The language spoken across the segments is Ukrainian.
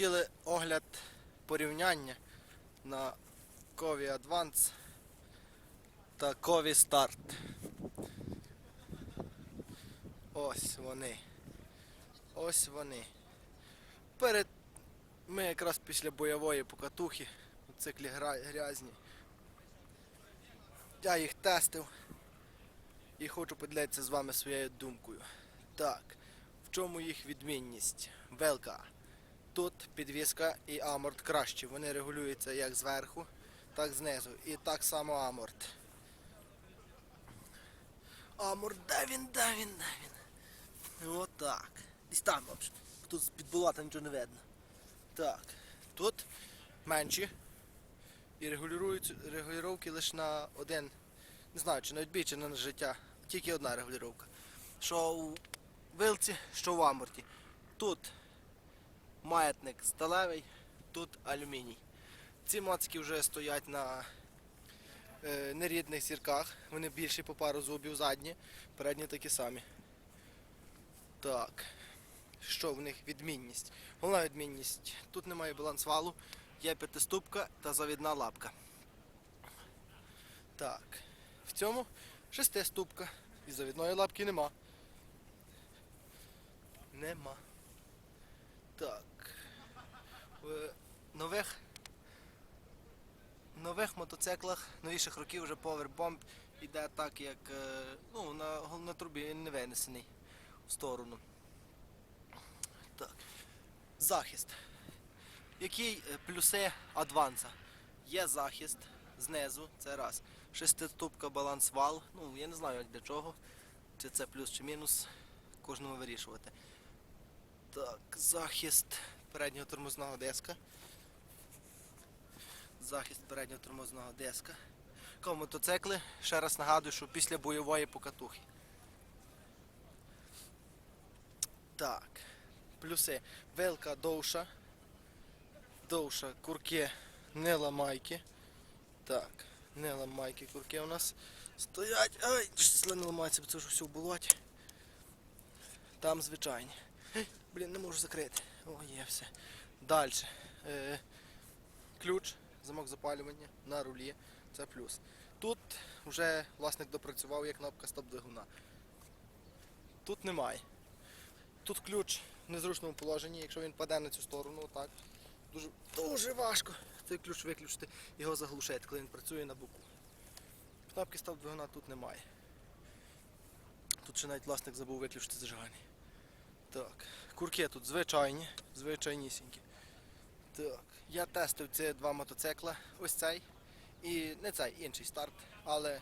хотіли огляд порівняння на Кові Advance та Кові Start. Ось вони. Ось вони. Перед ми якраз після бойової покатухи у циклі грязні. Я їх тестив і хочу поділитися з вами своєю думкою. Так, в чому їх відмінність? Велика. Тут підвіска і аморт кращі. Вони регулюються як зверху, так знизу. І так само аморт. Аморт, де він, де він, де він? Отак. Десь там взагалі. Тут з-під болота нічого не видно. Так. Тут менші. І регулювання лише на один. Не знаю, чи на відбій, чи на життя. Тільки одна регулювання. Що у вилці, що в аморті. Тут маятник сталевий, тут алюміній. Ці моцики вже стоять на е, нерідних зірках. Вони більші по пару зубів задні, передні такі самі. Так. Що в них відмінність? Головна відмінність. Тут немає балансвалу, є п'ятиступка та завідна лапка. Так. В цьому шестиступка. І завідної лапки нема. Нема. Так. В нових нових мотоциклах новіших років вже Powerbomb іде так, як е, ну, на, на трубі він не винесений в сторону. Так. Захист. Які е, плюси адванса? Є захист знизу, це раз. Шестиступка баланс вал. Ну, я не знаю для чого. Чи це плюс чи мінус. Кожному вирішувати. Так, захист переднього тормозного диска. Захист переднього тормозного диска. Мотоцикли, ще раз нагадую, що після бойової покатухи. Так, плюси. Вилка довша. Довша, курки не ламайки. Так, не ламайки, курки у нас стоять. Ай, числа не ламається, бо це вже все в болоті. Там звичайні. Блін, не можу закрити. О, є все. Далі. Е, ключ, замок запалювання на рулі. Це плюс. Тут вже власник допрацював як кнопка стоп-двигуна. Тут немає. Тут ключ в незручному положенні, якщо він паде на цю сторону, отак. Дуже, дуже важко цей ключ виключити, його заглушити, коли він працює на боку. Кнопки стоп-двигуна тут немає. Тут ще навіть власник забув виключити зажигання. Так, курки тут звичайні, звичайнісінькі. Так, я тестив ці два мотоцикла, ось цей і не цей, інший старт, але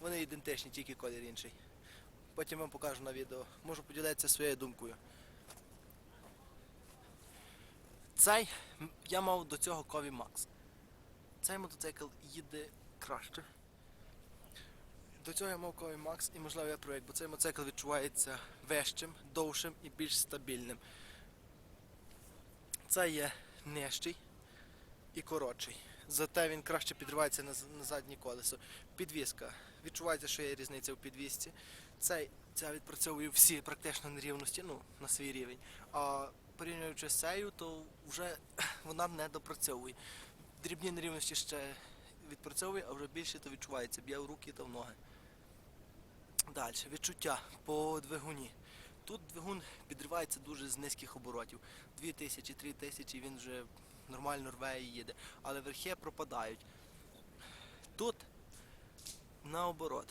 вони ідентичні, тільки колір інший. Потім вам покажу на відео. Можу поділитися своєю думкою. Цей я мав до цього Кові Макс. Цей мотоцикл їде краще. До цього я мав Кові Макс і можливо я проєкт, бо цей мотоцикл відчувається вищим, довшим і більш стабільним. Це є нижчий і коротший. Зате він краще підривається на, на заднє колесо. Підвіска. Відчувається, що є різниця в підвісці. Цей, ця відпрацьовує всі практично нерівності, ну, на свій рівень. А порівнюючи з цією, то вже вона не допрацьовує. Дрібні нерівності ще відпрацьовує, а вже більше то відчувається. Б'є в руки та в ноги. Далі, відчуття по двигуні. Тут двигун підривається дуже з низьких оборотів. 2000-3000 він вже нормально рве і їде. Але верхи пропадають. Тут наоборот.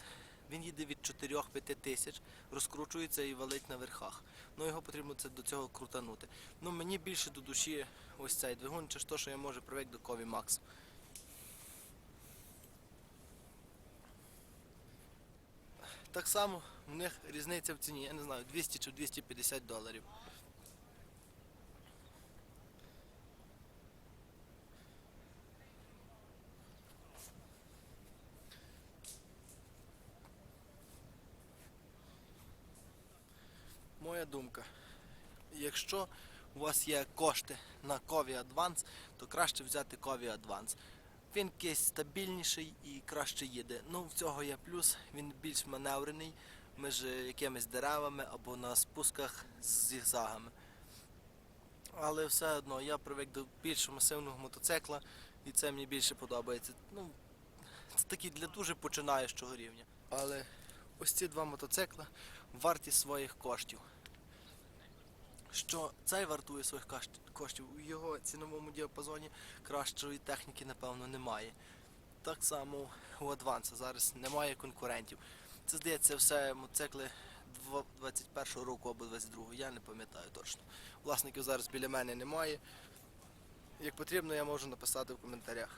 Він їде від 4-5 тисяч, розкручується і валить на верхах. Ну його потрібно це до цього крутанути. Ну мені більше до душі ось цей двигун, чи ж що я може привик до Кові Макс. Так само в них різниця в ціні, я не знаю, 200 чи 250 доларів. Моя думка. Якщо у вас є кошти на Кові Advance, то краще взяти Кові Advance. Він якийсь стабільніший і краще їде. Ну, в цього є плюс, він більш маневрений між якимись деревами або на спусках з зігзагами. Але все одно я привик до більш масивного мотоцикла, і це мені більше подобається. Ну, це такі для дуже починаючого рівня. Але ось ці два мотоцикла варті своїх коштів. Що цей вартує своїх коштів, у його ціновому діапазоні кращої техніки, напевно, немає. Так само у Адванса зараз немає конкурентів. Це здається все мотоцикли дво- 21-го року або 22-го, я не пам'ятаю точно. Власників зараз біля мене немає. Як потрібно, я можу написати в коментарях.